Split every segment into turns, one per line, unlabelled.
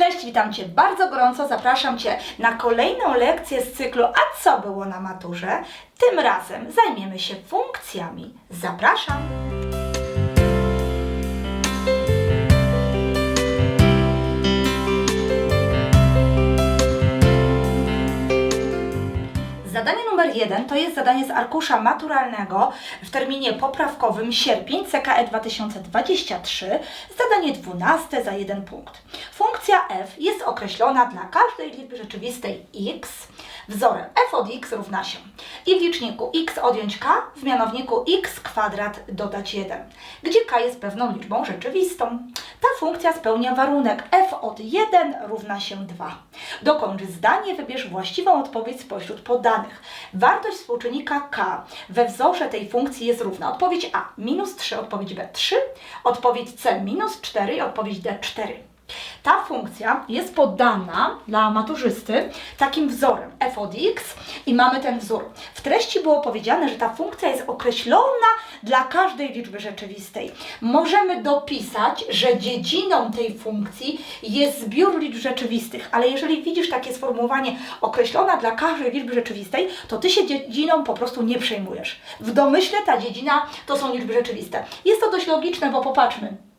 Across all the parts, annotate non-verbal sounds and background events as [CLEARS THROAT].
Cześć, witam Cię bardzo gorąco. Zapraszam Cię na kolejną lekcję z cyklu A co było na maturze? Tym razem zajmiemy się funkcjami. Zapraszam. Numer jeden to jest zadanie z arkusza maturalnego w terminie poprawkowym sierpień CKE 2023, zadanie 12 za jeden punkt. Funkcja f jest określona dla każdej liczby rzeczywistej x wzorem f od x równa się i w liczniku x odjąć k, w mianowniku x kwadrat dodać 1, gdzie k jest pewną liczbą rzeczywistą. Ta funkcja spełnia warunek f od 1 równa się 2. Dokończ zdanie, wybierz właściwą odpowiedź spośród podanych. Wartość współczynnika k we wzorze tej funkcji jest równa. Odpowiedź A minus 3, odpowiedź B 3, odpowiedź C minus 4 i odpowiedź D 4. Ta funkcja jest podana dla maturzysty takim wzorem f od x i mamy ten wzór. W treści było powiedziane, że ta funkcja jest określona dla każdej liczby rzeczywistej. Możemy dopisać, że dziedziną tej funkcji jest zbiór liczb rzeczywistych, ale jeżeli widzisz takie sformułowanie określona dla każdej liczby rzeczywistej, to ty się dziedziną po prostu nie przejmujesz. W domyśle ta dziedzina to są liczby rzeczywiste. Jest to dość logiczne, bo popatrzmy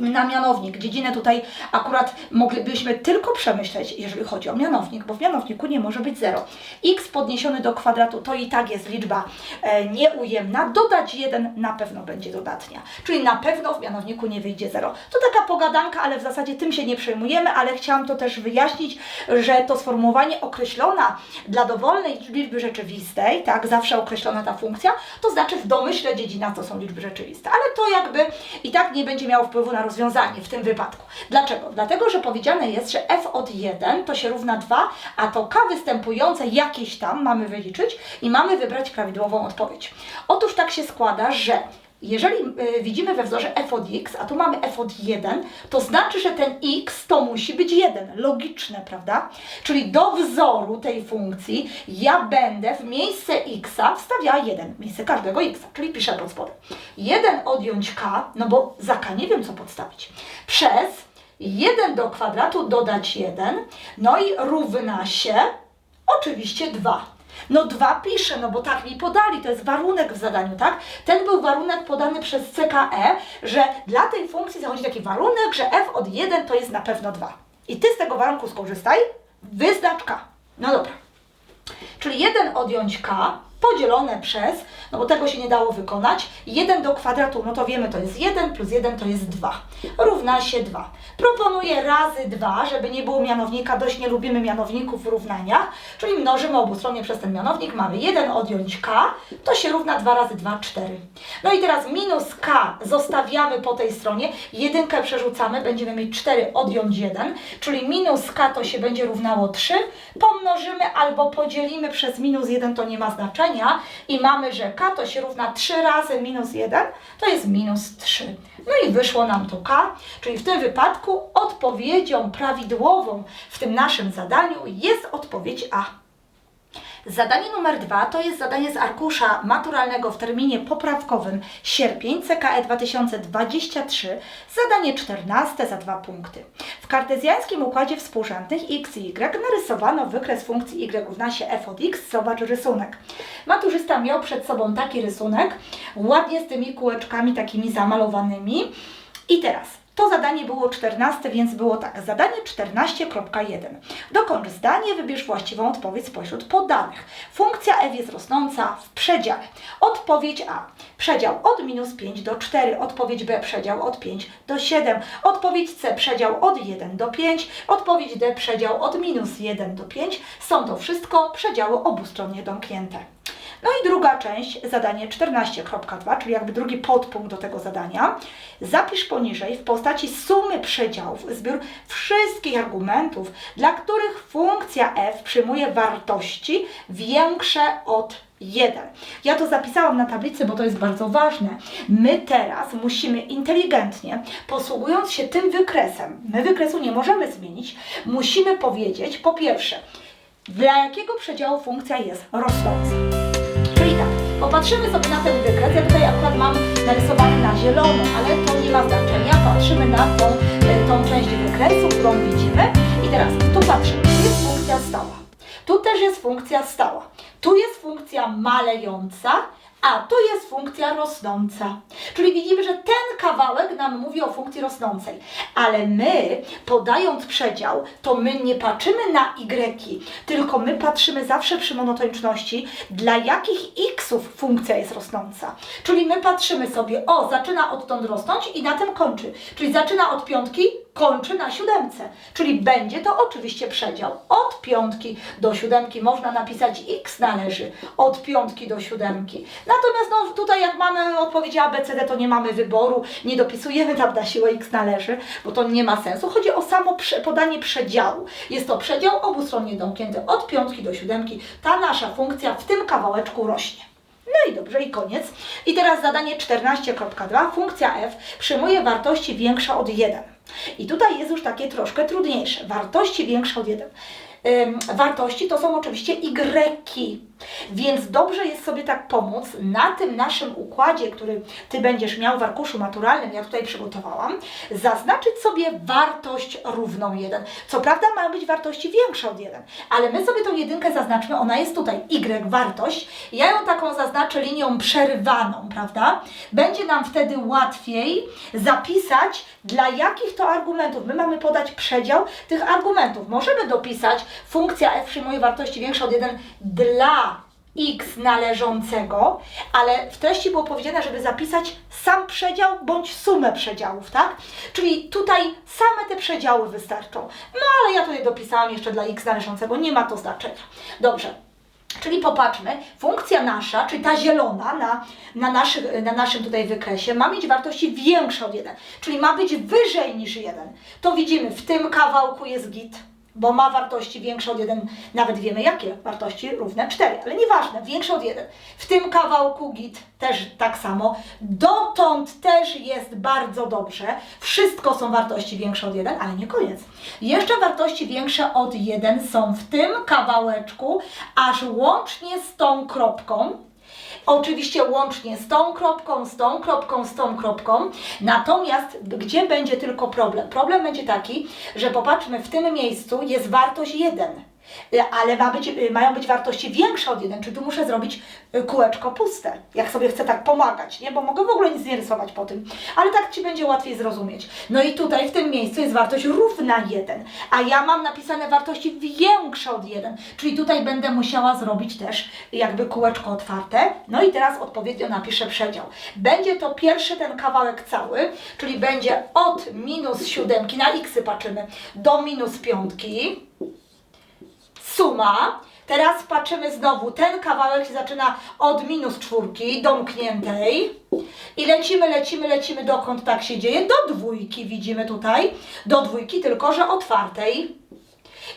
na mianownik. Dziedzinę tutaj akurat moglibyśmy tylko przemyśleć, jeżeli chodzi o mianownik, bo w mianowniku nie może być 0. x podniesiony do kwadratu to i tak jest liczba e, nieujemna. Dodać 1 na pewno będzie dodatnia. Czyli na pewno w mianowniku nie wyjdzie 0. To taka pogadanka, ale w zasadzie tym się nie przejmujemy, ale chciałam to też wyjaśnić, że to sformułowanie określona dla dowolnej liczby rzeczywistej, tak, zawsze określona ta funkcja, to znaczy w domyśle dziedzina to są liczby rzeczywiste. Ale to jakby i tak nie będzie miało wpływu na rozwiązanie w tym wypadku. Dlaczego? Dlatego, że powiedziane jest, że f od 1 to się równa 2, a to k występujące jakieś tam mamy wyliczyć i mamy wybrać prawidłową odpowiedź. Otóż tak się składa, że jeżeli y, widzimy we wzorze f od x, a tu mamy f od 1, to znaczy, że ten x to musi być 1. Logiczne, prawda? Czyli do wzoru tej funkcji ja będę w miejsce x wstawiała 1, w miejsce każdego x, czyli piszę pod spodem. 1 odjąć k, no bo za k nie wiem co podstawić, przez 1 do kwadratu dodać 1, no i równa się oczywiście 2. No dwa piszę, no bo tak mi podali, to jest warunek w zadaniu, tak? Ten był warunek podany przez CKE, że dla tej funkcji zachodzi taki warunek, że f od 1 to jest na pewno 2. I Ty z tego warunku skorzystaj, wyznacz k. No dobra. Czyli 1 odjąć k podzielone przez, no bo tego się nie dało wykonać, 1 do kwadratu, no to wiemy, to jest 1 plus 1 to jest 2, równa się 2. Proponuję razy 2, żeby nie było mianownika, dość nie lubimy mianowników w równaniach, czyli mnożymy obustronnie przez ten mianownik, mamy 1 odjąć k, to się równa 2 razy 2, 4. No i teraz minus k zostawiamy po tej stronie, jedynkę przerzucamy, będziemy mieć 4 odjąć 1, czyli minus k to się będzie równało 3, pomnożymy albo podzielimy przez minus 1, to nie ma znaczenia, i mamy, że k to się równa 3 razy minus 1, to jest minus 3. No i wyszło nam to k, czyli w tym wypadku odpowiedzią prawidłową w tym naszym zadaniu jest odpowiedź A. Zadanie numer dwa to jest zadanie z arkusza maturalnego w terminie poprawkowym sierpień CKE 2023, zadanie 14 za dwa punkty. W kartezjańskim układzie współrzędnych x i y narysowano wykres funkcji y równa się f od x. Zobacz rysunek. Maturzysta miał przed sobą taki rysunek, ładnie z tymi kółeczkami takimi zamalowanymi. I teraz to zadanie było 14, więc było tak. Zadanie 14.1. Dokończ zdanie, wybierz właściwą odpowiedź spośród podanych. Funkcja f jest rosnąca w przedziale. Odpowiedź A. Przedział od minus 5 do 4. Odpowiedź B. Przedział od 5 do 7. Odpowiedź C. Przedział od 1 do 5. Odpowiedź D. Przedział od minus 1 do 5. Są to wszystko przedziały obustronnie domknięte. No i druga część, zadanie 14.2, czyli jakby drugi podpunkt do tego zadania. Zapisz poniżej w postaci sumy przedziałów zbiór wszystkich argumentów, dla których funkcja f przyjmuje wartości większe od 1. Ja to zapisałam na tablicy, bo to jest bardzo ważne. My teraz musimy inteligentnie, posługując się tym wykresem, my wykresu nie możemy zmienić, musimy powiedzieć po pierwsze, dla jakiego przedziału funkcja jest rosnąca. Popatrzymy sobie na ten wykres. Ja tutaj akurat mam narysowany na zielono, ale to nie ma znaczenia. Patrzymy na tą, e, tą część wykresu, którą widzimy. I teraz tu patrzymy. Tu jest funkcja stała. Tu też jest funkcja stała. Tu jest funkcja malejąca a tu jest funkcja rosnąca. Czyli widzimy, że ten kawałek nam mówi o funkcji rosnącej. Ale my, podając przedział, to my nie patrzymy na y, tylko my patrzymy zawsze przy monotoniczności, dla jakich xów funkcja jest rosnąca. Czyli my patrzymy sobie, o, zaczyna odtąd rosnąć i na tym kończy. Czyli zaczyna od piątki, kończy na siódemce. Czyli będzie to oczywiście przedział. Od piątki do siódemki można napisać x należy. Od piątki do siódemki. Natomiast no, tutaj jak mamy odpowiedzi A, B, C, D, to nie mamy wyboru, nie dopisujemy tam na siłę x należy, bo to nie ma sensu. Chodzi o samo podanie przedziału. Jest to przedział obustronnie domknięty od piątki do siódemki. Ta nasza funkcja w tym kawałeczku rośnie. No i dobrze, i koniec. I teraz zadanie 14.2. Funkcja f przyjmuje wartości większe od 1. I tutaj jest już takie troszkę trudniejsze. Wartości większe od 1. Ym, wartości to są oczywiście y. Więc dobrze jest sobie tak pomóc na tym naszym układzie, który Ty będziesz miał w arkuszu maturalnym, ja tutaj przygotowałam, zaznaczyć sobie wartość równą 1. Co prawda mają być wartości większe od 1, ale my sobie tą jedynkę zaznaczmy, ona jest tutaj, y wartość. Ja ją taką zaznaczę linią przerywaną, prawda? Będzie nam wtedy łatwiej zapisać, dla jakich to argumentów. My mamy podać przedział tych argumentów. Możemy dopisać funkcja f przyjmuje wartości większe od 1 dla x należącego, ale w treści było powiedziane, żeby zapisać sam przedział bądź sumę przedziałów, tak? Czyli tutaj same te przedziały wystarczą. No ale ja tutaj dopisałam jeszcze dla x należącego, nie ma to znaczenia. Dobrze. Czyli popatrzmy, funkcja nasza, czyli ta zielona na, na, naszy, na naszym tutaj wykresie ma mieć wartości większe od 1, czyli ma być wyżej niż 1. To widzimy, w tym kawałku jest git bo ma wartości większe od 1, nawet wiemy jakie, wartości równe 4, ale nieważne, większe od 1. W tym kawałku git też tak samo. Dotąd też jest bardzo dobrze. Wszystko są wartości większe od 1, ale nie koniec. Jeszcze wartości większe od 1 są w tym kawałeczku, aż łącznie z tą kropką, Oczywiście łącznie z tą kropką, z tą kropką, z tą kropką. Natomiast gdzie będzie tylko problem? Problem będzie taki, że popatrzmy, w tym miejscu jest wartość 1 ale ma być, mają być wartości większe od 1, czy tu muszę zrobić y, kółeczko puste, jak sobie chcę tak pomagać, nie? Bo mogę w ogóle nic nie rysować po tym, ale tak Ci będzie łatwiej zrozumieć. No i tutaj w tym miejscu jest wartość równa 1, a ja mam napisane wartości większe od 1, czyli tutaj będę musiała zrobić też jakby kółeczko otwarte. No i teraz odpowiednio napiszę przedział. Będzie to pierwszy ten kawałek cały, czyli będzie od minus siódemki, na x patrzymy, do minus piątki, suma. Teraz patrzymy znowu, ten kawałek się zaczyna od minus czwórki, domkniętej. I lecimy, lecimy, lecimy, dokąd tak się dzieje? Do dwójki widzimy tutaj. Do dwójki, tylko że otwartej.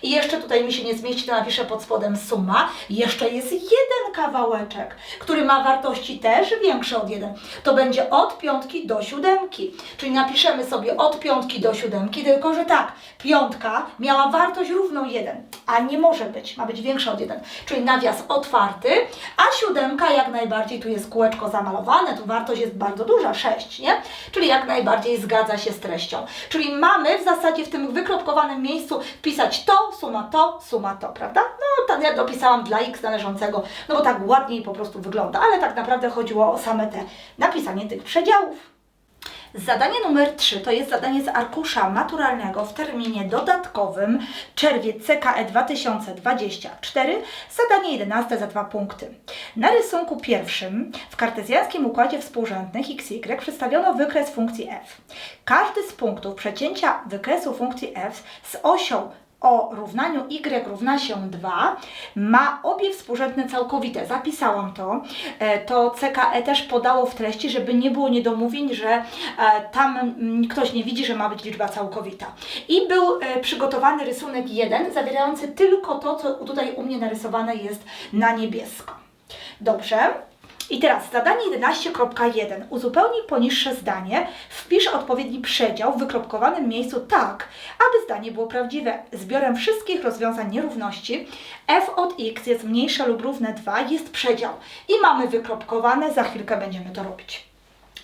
I jeszcze tutaj mi się nie zmieści, to napiszę pod spodem suma. Jeszcze jest jeden kawałeczek, który ma wartości też większe od 1. To będzie od piątki do siódemki. Czyli napiszemy sobie od piątki do siódemki, tylko że tak, piątka miała wartość równą 1, a nie może być, ma być większa od 1. Czyli nawias otwarty, a siódemka jak najbardziej, tu jest kółeczko zamalowane, tu wartość jest bardzo duża, 6, nie? Czyli jak najbardziej zgadza się z treścią. Czyli mamy w zasadzie w tym wykropkowanym miejscu wpisać to, suma to, suma to, prawda? No, ja dopisałam dla x należącego, no bo tak ładniej po prostu wygląda, ale tak naprawdę chodziło o same te napisanie tych przedziałów. Zadanie numer 3 to jest zadanie z arkusza maturalnego w terminie dodatkowym czerwiec CKE 2024, zadanie 11 za 2 punkty. Na rysunku pierwszym w kartezjańskim układzie współrzędnych XY przedstawiono wykres funkcji f. Każdy z punktów przecięcia wykresu funkcji f z osią o równaniu y równa się 2 ma obie współrzędne całkowite. Zapisałam to. E, to CKE też podało w treści, żeby nie było niedomówień, że e, tam ktoś nie widzi, że ma być liczba całkowita. I był e, przygotowany rysunek 1, zawierający tylko to, co tutaj u mnie narysowane jest na niebiesko. Dobrze. I teraz zadanie 11.1. Uzupełnij poniższe zdanie, wpisz odpowiedni przedział w wykropkowanym miejscu tak, aby zdanie było prawdziwe. Zbiorem wszystkich rozwiązań nierówności f od x jest mniejsze lub równe 2 jest przedział. I mamy wykropkowane, za chwilkę będziemy to robić.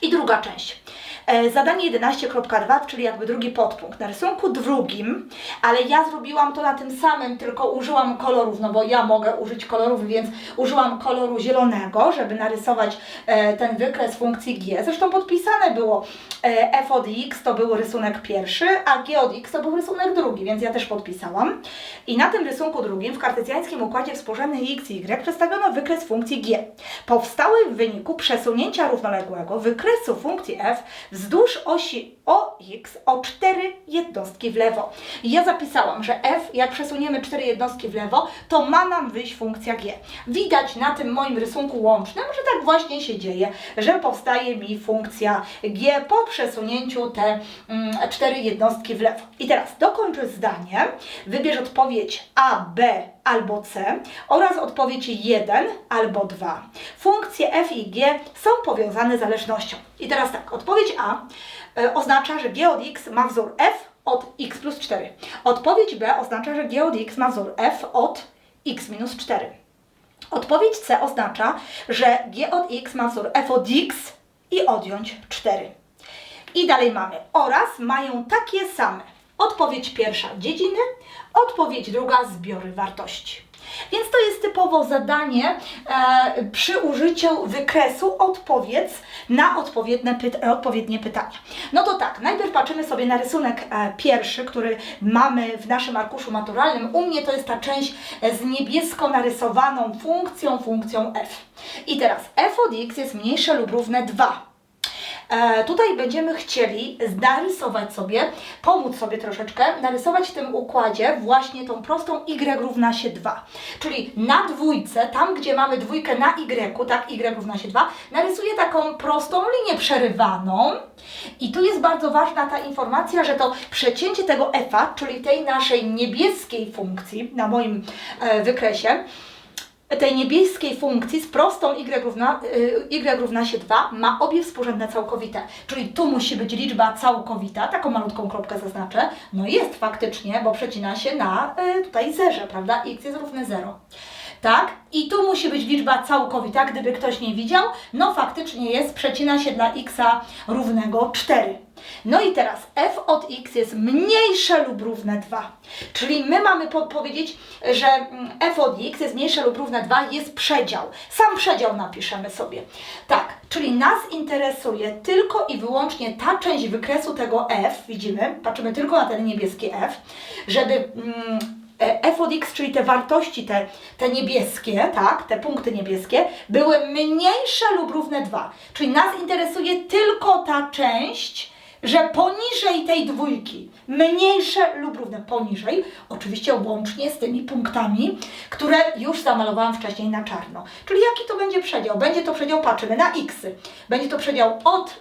I druga część. E, zadanie 11.2, czyli jakby drugi podpunkt. Na rysunku drugim, ale ja zrobiłam to na tym samym, tylko użyłam kolorów, no bo ja mogę użyć kolorów, więc użyłam koloru zielonego, żeby narysować e, ten wykres funkcji g. Zresztą podpisane było e, f od x to był rysunek pierwszy, a g od x to był rysunek drugi, więc ja też podpisałam. I na tym rysunku drugim w kartezjańskim układzie współrzędnych x y przedstawiono wykres funkcji g. Powstały w wyniku przesunięcia równoległego wykresu funkcji f wzdłuż osi OX o 4 jednostki w lewo. Ja zapisałam, że f, jak przesuniemy 4 jednostki w lewo, to ma nam wyjść funkcja g. Widać na tym moim rysunku łącznym, że tak właśnie się dzieje, że powstaje mi funkcja g po przesunięciu te mm, 4 jednostki w lewo. I teraz dokończę zdanie, wybierz odpowiedź A, B albo C oraz odpowiedź 1 albo 2. Funkcje f i g są powiązane zależnością. I teraz tak, odpowiedź A oznacza, że g od x ma wzór f od x plus 4. Odpowiedź B oznacza, że g od x ma wzór f od x minus 4. Odpowiedź C oznacza, że g od x ma wzór f od x i odjąć 4. I dalej mamy oraz mają takie same. Odpowiedź pierwsza dziedziny, odpowiedź druga zbiory wartości. Więc to jest typowo zadanie e, przy użyciu wykresu odpowiedz na odpowiednie, pyta odpowiednie pytania. No to tak, najpierw patrzymy sobie na rysunek e, pierwszy, który mamy w naszym arkuszu maturalnym. U mnie to jest ta część e, z niebiesko narysowaną funkcją, funkcją f. I teraz f od x jest mniejsze lub równe 2. E, tutaj będziemy chcieli narysować sobie, pomóc sobie troszeczkę, narysować w tym układzie właśnie tą prostą y równa się 2. Czyli na dwójce, tam gdzie mamy dwójkę na y, tak y równa się 2, narysuję taką prostą linię przerywaną. I tu jest bardzo ważna ta informacja, że to przecięcie tego f, czyli tej naszej niebieskiej funkcji na moim e, wykresie, tej niebieskiej funkcji z prostą y równa, y równa się 2 ma obie współrzędne całkowite. Czyli tu musi być liczba całkowita, taką malutką kropkę zaznaczę. No jest faktycznie, bo przecina się na y, tutaj zerze, prawda? x jest równe 0. Tak? I tu musi być liczba całkowita, gdyby ktoś nie widział. No faktycznie jest, przecina się dla x równego 4. No i teraz f od x jest mniejsze lub równe 2. Czyli my mamy po powiedzieć, że mm, f od x jest mniejsze lub równe 2, jest przedział. Sam przedział napiszemy sobie. Tak, czyli nas interesuje tylko i wyłącznie ta część wykresu tego f, widzimy, patrzymy tylko na ten niebieski f, żeby... Mm, f od x, czyli te wartości, te, te niebieskie, tak, te punkty niebieskie, były mniejsze lub równe 2. Czyli nas interesuje tylko ta część, że poniżej tej dwójki, mniejsze lub równe poniżej, oczywiście łącznie z tymi punktami, które już zamalowałam wcześniej na czarno. Czyli jaki to będzie przedział? Będzie to przedział, patrzymy na x. Będzie to przedział od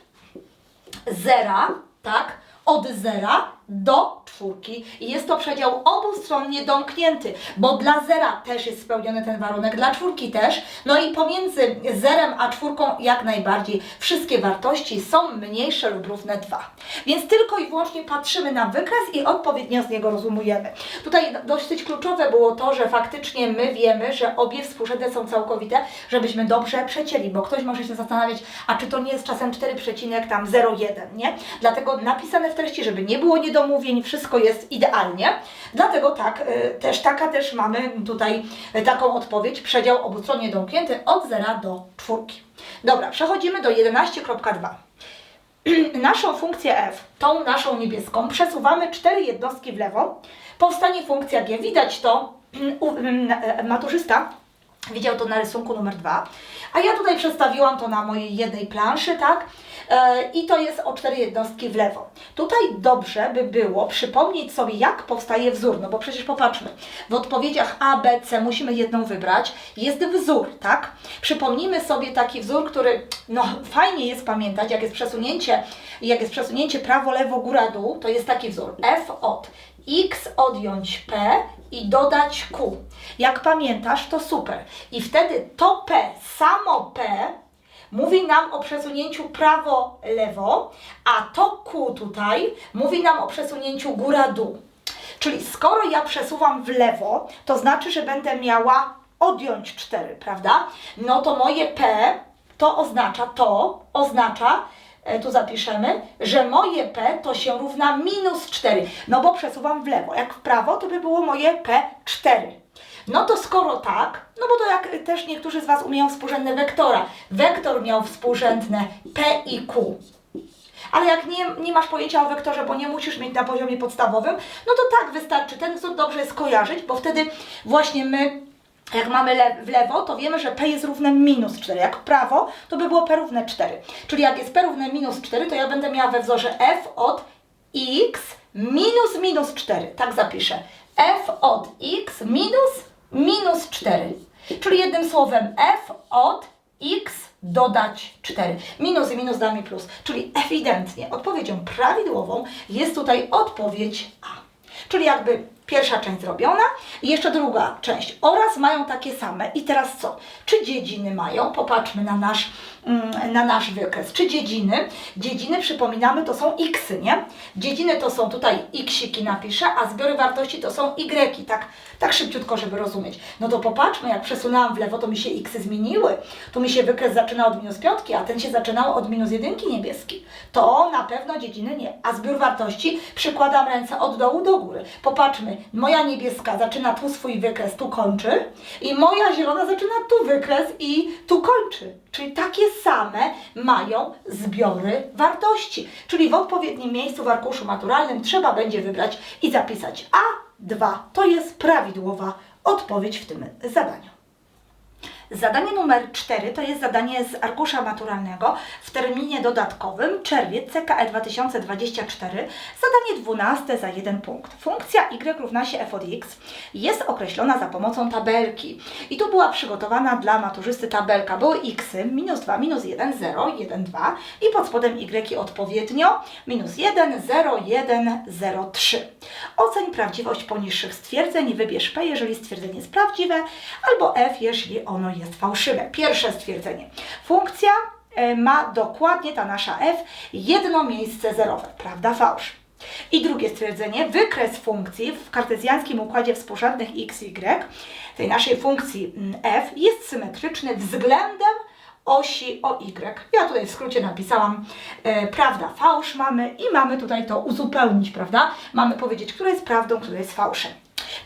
zera, tak, od zera do czwórki i jest to przedział obustronnie domknięty, bo dla zera też jest spełniony ten warunek, dla czwórki też, no i pomiędzy zerem a czwórką jak najbardziej wszystkie wartości są mniejsze lub równe 2. Więc tylko i wyłącznie patrzymy na wykres i odpowiednio z niego rozumujemy. Tutaj dosyć kluczowe było to, że faktycznie my wiemy, że obie współrzędne są całkowite, żebyśmy dobrze przecięli, bo ktoś może się zastanawiać, a czy to nie jest czasem 4,01, tam 0,1, nie? Dlatego napisane w treści, żeby nie było niedomówień, domówień, wszystko jest idealnie. Dlatego tak, y, też taka też mamy tutaj y, taką odpowiedź, przedział obustronnie domknięty od 0 do 4. Dobra, przechodzimy do 11.2. [CLEARS THROAT] Naszą funkcję f, tą naszą niebieską, przesuwamy 4 jednostki w lewo. Powstanie funkcja g. Widać to, [CLEARS THROAT] maturzysta widział to na rysunku numer 2. A ja tutaj przedstawiłam to na mojej jednej planszy, tak? E, I to jest o cztery jednostki w lewo. Tutaj dobrze by było przypomnieć sobie, jak powstaje wzór, no bo przecież popatrzmy, w odpowiedziach A, B, C musimy jedną wybrać. Jest wzór, tak? Przypomnijmy sobie taki wzór, który, no fajnie jest pamiętać, jak jest przesunięcie, jak jest przesunięcie prawo, lewo, góra, dół, to jest taki wzór. F od x odjąć p i dodać q. Jak pamiętasz, to super. I wtedy to p, samo p, mówi nam o przesunięciu prawo-lewo, a to Q tutaj mówi nam o przesunięciu góra-dół. Czyli skoro ja przesuwam w lewo, to znaczy, że będę miała odjąć 4, prawda? No to moje P to oznacza, to oznacza e, tu zapiszemy, że moje P to się równa minus 4, no bo przesuwam w lewo. Jak w prawo, to by było moje P4. No to skoro tak, no bo to jak też niektórzy z Was umieją współrzędne wektora. Wektor miał współrzędne P i Q. Ale jak nie, nie masz pojęcia o wektorze, bo nie musisz mieć na poziomie podstawowym, no to tak wystarczy. Ten wzór dobrze jest kojarzyć, bo wtedy właśnie my, jak mamy le w lewo, to wiemy, że p jest równe minus 4. Jak prawo, to by było p równe 4. Czyli jak jest p równe minus 4, to ja będę miała we wzorze f od x minus minus 4. Tak zapiszę. f od x minus minus 4. Czyli jednym słowem f od x dodać 4. Minus i minus da mi plus. Czyli ewidentnie odpowiedzią prawidłową jest tutaj odpowiedź A. Czyli jakby pierwsza część zrobiona i jeszcze druga część. Oraz mają takie same. I teraz co? Czy dziedziny mają? Popatrzmy na nasz, mm, na nasz wykres. Czy dziedziny? Dziedziny, przypominamy, to są xy, nie? Dziedziny to są tutaj xiki napiszę, a zbiory wartości to są y. Tak, tak szybciutko, żeby rozumieć. No to popatrzmy, jak przesunęłam w lewo, to mi się xy zmieniły. Tu mi się wykres zaczyna od minus piątki, a ten się zaczynał od minus jedynki niebieski. To na pewno dziedziny nie. A zbiór wartości przykładam ręce od dołu do góry. Popatrzmy, moja niebieska zaczyna tu swój wykres, tu kończy i moja zielona zaczyna tu wykres i tu kończy. Czyli takie same mają zbiory wartości. Czyli w odpowiednim miejscu w arkuszu maturalnym trzeba będzie wybrać i zapisać A2. To jest prawidłowa odpowiedź w tym zadaniu. Zadanie numer 4 to jest zadanie z arkusza maturalnego w terminie dodatkowym czerwiec CKE 2024, zadanie 12 za jeden punkt. Funkcja y równa się f od x jest określona za pomocą tabelki i tu była przygotowana dla maturzysty tabelka. Były x, minus 2, minus 1, 0, 1, 2 i pod spodem y odpowiednio minus 1, 0, 1, 0, 3. Oceń prawdziwość poniższych stwierdzeń, wybierz P, jeżeli stwierdzenie jest prawdziwe, albo F, jeśli ono jest jest fałszywe. Pierwsze stwierdzenie. Funkcja e, ma dokładnie, ta nasza f, jedno miejsce zerowe, prawda, fałsz. I drugie stwierdzenie, wykres funkcji w kartezjańskim układzie współrzędnych x, y, tej naszej funkcji mm, f, jest symetryczny względem osi o y. Ja tutaj w skrócie napisałam e, prawda, fałsz mamy i mamy tutaj to uzupełnić, prawda? Mamy powiedzieć, które jest prawdą, które jest fałszem.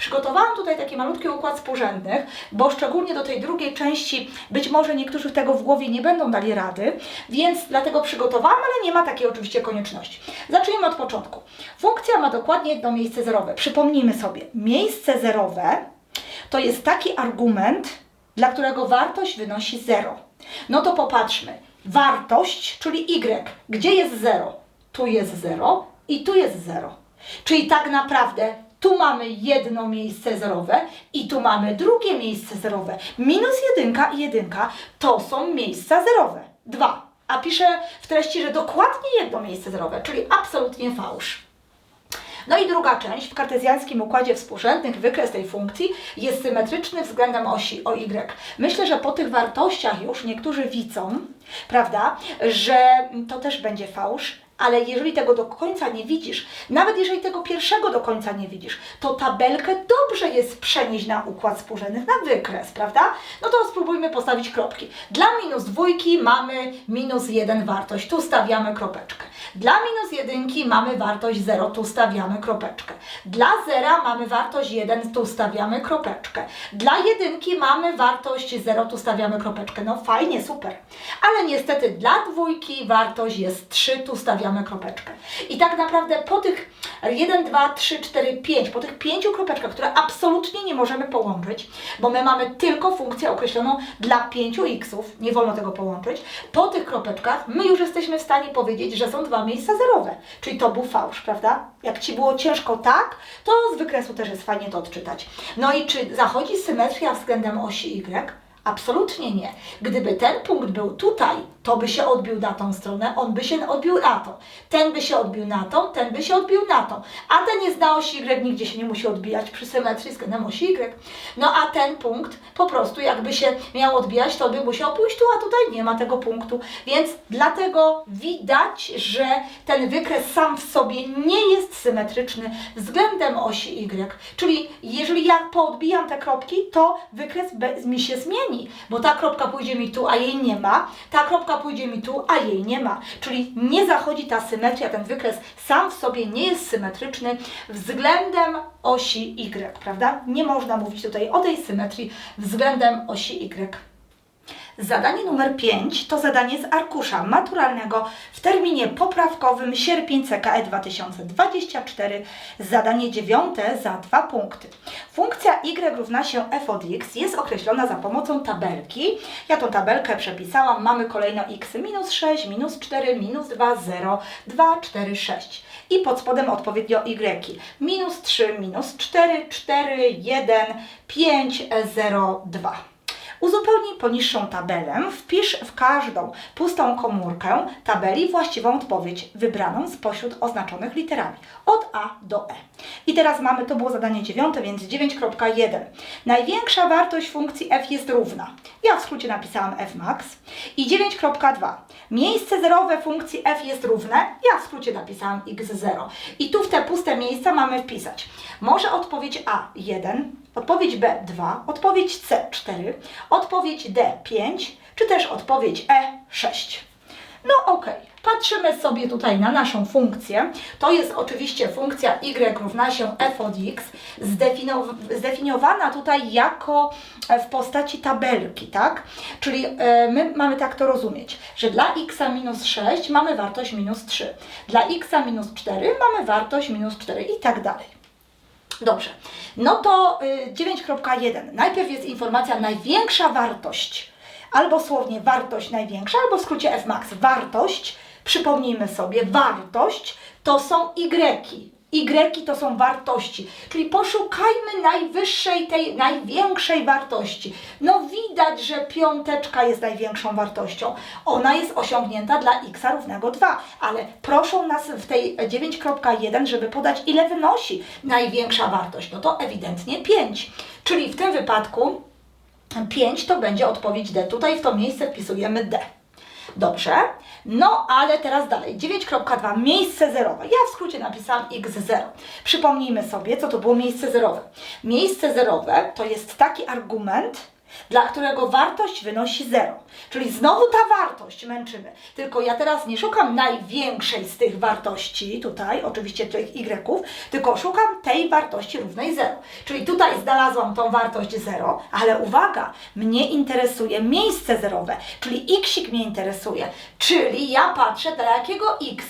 Przygotowałam tutaj taki malutki układ współrzędnych, bo szczególnie do tej drugiej części być może niektórzy tego w głowie nie będą dali rady, więc dlatego przygotowałam, ale nie ma takiej oczywiście konieczności. Zacznijmy od początku. Funkcja ma dokładnie jedno miejsce zerowe. Przypomnijmy sobie, miejsce zerowe to jest taki argument, dla którego wartość wynosi 0. No to popatrzmy. Wartość, czyli y. Gdzie jest 0? Tu jest 0 i tu jest 0. Czyli tak naprawdę tu mamy jedno miejsce zerowe i tu mamy drugie miejsce zerowe. Minus jedynka i jedynka to są miejsca zerowe. Dwa. A piszę w treści, że dokładnie jedno miejsce zerowe, czyli absolutnie fałsz. No i druga część, w kartezjańskim układzie współrzędnych wykres tej funkcji jest symetryczny względem osi o y. Myślę, że po tych wartościach już niektórzy widzą, prawda, że to też będzie fałsz, ale jeżeli tego do końca nie widzisz, nawet jeżeli tego pierwszego do końca nie widzisz, to tabelkę dobrze jest przenieść na układ współrzędnych, na wykres, prawda? No to spróbujmy postawić kropki. Dla minus dwójki mamy minus jeden wartość, tu stawiamy kropeczkę. Dla minus jedynki mamy wartość 0, tu stawiamy kropeczkę. Dla zera mamy wartość 1, tu stawiamy kropeczkę. Dla jedynki mamy wartość 0, tu stawiamy kropeczkę. No fajnie, super. Ale niestety dla dwójki wartość jest 3, tu stawiamy kropeczkę. I tak naprawdę po tych 1, 2, 3, 4, 5, po tych pięciu kropeczkach, które absolutnie nie możemy połączyć, bo my mamy tylko funkcję określoną dla 5 xów, nie wolno tego połączyć, po tych kropeczkach my już jesteśmy w stanie powiedzieć, że są dwa miejsca zerowe. Czyli to był fałsz, prawda? Jak Ci było ciężko tak, to z wykresu też jest fajnie to odczytać. No i czy zachodzi symetria względem osi Y? Absolutnie nie. Gdyby ten punkt był tutaj, to by się odbił na tą stronę, on by się odbił na tą. Ten by się odbił na tą, ten by się odbił na tą. A ten jest na osi Y, nigdzie się nie musi odbijać przy symetrii względem osi Y. No a ten punkt po prostu jakby się miał odbijać, to by musiał pójść tu, a tutaj nie ma tego punktu. Więc dlatego widać, że ten wykres sam w sobie nie jest symetryczny względem osi Y. Czyli jeżeli ja poodbijam te kropki, to wykres mi się zmieni, bo ta kropka pójdzie mi tu, a jej nie ma. Ta kropka kropka pójdzie mi tu, a jej nie ma. Czyli nie zachodzi ta symetria, ten wykres sam w sobie nie jest symetryczny względem osi Y, prawda? Nie można mówić tutaj o tej symetrii względem osi Y. Zadanie numer 5 to zadanie z arkusza maturalnego w terminie poprawkowym sierpień CKE 2024. Zadanie dziewiąte za dwa punkty. Funkcja y równa się f od x jest określona za pomocą tabelki. Ja tą tabelkę przepisałam. Mamy kolejno x minus 6, minus 4, minus 2, 0, 2, 4, 6. I pod spodem odpowiednio y. Minus 3, minus 4, 4, 1, 5, 0, 2. Uzupełnij poniższą tabelę, wpisz w każdą pustą komórkę tabeli właściwą odpowiedź wybraną spośród oznaczonych literami od A do E. I teraz mamy, to było zadanie dziewiąte, więc 9.1. Największa wartość funkcji f jest równa. Ja w skrócie napisałam f max. I 9.2. Miejsce zerowe funkcji f jest równe. Ja w skrócie napisałam x0. I tu w te puste miejsca mamy wpisać. Może odpowiedź A 1, odpowiedź B 2, odpowiedź C 4, odpowiedź D 5, czy też odpowiedź E 6. No ok, patrzymy sobie tutaj na naszą funkcję. To jest oczywiście funkcja y równa się f od x, zdefiniow- zdefiniowana tutaj jako e, w postaci tabelki, tak? Czyli e, my mamy tak to rozumieć, że dla x minus 6 mamy wartość minus 3, dla x minus 4 mamy wartość minus 4 i tak dalej. Dobrze, no to y, 9.1. Najpierw jest informacja największa wartość, albo słownie wartość największa, albo w skrócie Fmax. Wartość, przypomnijmy sobie, wartość to są Y. Y to są wartości, czyli poszukajmy najwyższej, tej największej wartości. No widać, że piąteczka jest największą wartością. Ona jest osiągnięta dla x równego 2, ale proszą nas w tej 9.1, żeby podać ile wynosi największa wartość. No to ewidentnie 5, czyli w tym wypadku 5 to będzie odpowiedź D. Tutaj w to miejsce wpisujemy D. Dobrze, no ale teraz dalej. 9.2 miejsce zerowe. Ja w skrócie napisałam x0. Przypomnijmy sobie, co to było miejsce zerowe. Miejsce zerowe to jest taki argument, dla którego wartość wynosi 0. Czyli znowu ta wartość męczymy. Tylko ja teraz nie szukam największej z tych wartości, tutaj oczywiście tych y, tylko szukam tej wartości równej 0. Czyli tutaj znalazłam tą wartość 0, ale uwaga, mnie interesuje miejsce zerowe, czyli x mnie interesuje. Czyli ja patrzę, dla jakiego x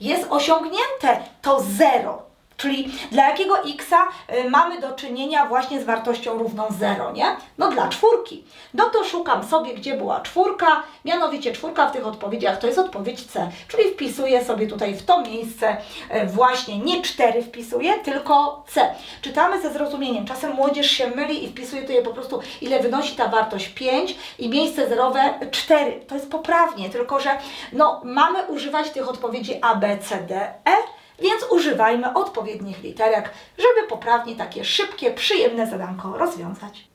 jest osiągnięte to 0. Czyli dla jakiego x y, mamy do czynienia właśnie z wartością równą 0, nie? No dla czwórki. No to szukam sobie, gdzie była czwórka, mianowicie czwórka w tych odpowiedziach to jest odpowiedź C, czyli wpisuję sobie tutaj w to miejsce y, właśnie nie 4 wpisuję, tylko C. Czytamy ze zrozumieniem. Czasem młodzież się myli i wpisuje tutaj po prostu ile wynosi ta wartość 5 i miejsce zerowe 4. To jest poprawnie, tylko że no mamy używać tych odpowiedzi A, B, C, D, E, więc używajmy odpowiednich literek, żeby poprawnie takie szybkie, przyjemne zadanko rozwiązać.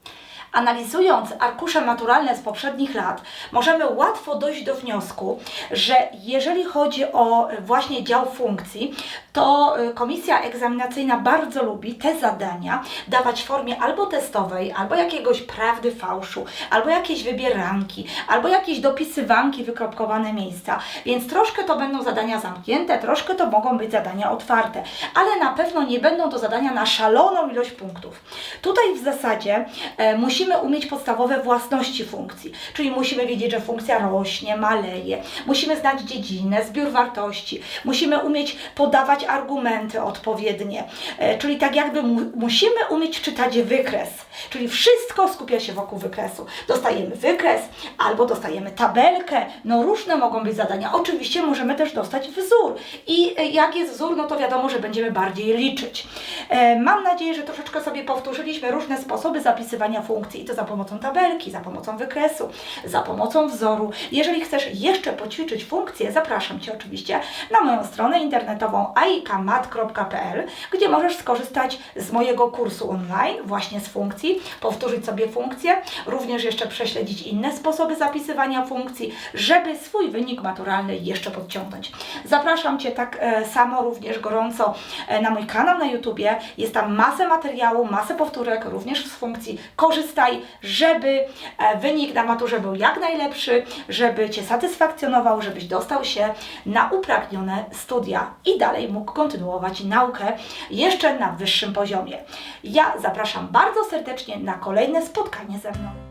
Analizując arkusze maturalne z poprzednich lat, możemy łatwo dojść do wniosku, że jeżeli chodzi o właśnie dział funkcji, to y, komisja egzaminacyjna bardzo lubi te zadania dawać w formie albo testowej, albo jakiegoś prawdy fałszu, albo jakieś wybieranki, albo jakieś dopisywanki, wykropkowane miejsca. Więc troszkę to będą zadania zamknięte, troszkę to mogą być zadania otwarte, ale na pewno nie będą to zadania na szaloną ilość punktów. Tutaj w zasadzie e, musimy umieć podstawowe własności funkcji, czyli musimy wiedzieć, że funkcja rośnie, maleje, musimy znać dziedzinę, zbiór wartości, musimy umieć podawać argumenty odpowiednie, e, czyli tak jakby mu, musimy umieć czytać wykres, czyli wszystko skupia się wokół wykresu. Dostajemy wykres albo dostajemy tabelkę, no różne mogą być zadania. Oczywiście możemy też dostać wzór. I e, jak jest wzór, no to wiadomo, że będziemy bardziej liczyć. E, mam nadzieję, że troszeczkę sobie powtórzyliśmy różne sposoby zapisywania funkcji i to za pomocą tabelki, za pomocą wykresu, za pomocą wzoru. Jeżeli chcesz jeszcze poćwiczyć funkcje, zapraszam Cię oczywiście na moją stronę internetową aikamat.pl, gdzie możesz skorzystać z mojego kursu online właśnie z funkcji, powtórzyć sobie funkcje, również jeszcze prześledzić inne sposoby zapisywania funkcji, żeby swój wynik maturalny jeszcze podciągnąć. Zapraszam Cię tak e, samo również gorąco e, na mój kanał na YouTubie. Jest tam masę materiału, masę powtórek, również z funkcji. Korzystaj Pamiętaj, żeby e, wynik na maturze był jak najlepszy, żeby Cię satysfakcjonował, żebyś dostał się na upragnione studia i dalej mógł kontynuować naukę jeszcze na wyższym poziomie. Ja zapraszam bardzo serdecznie na kolejne spotkanie ze mną.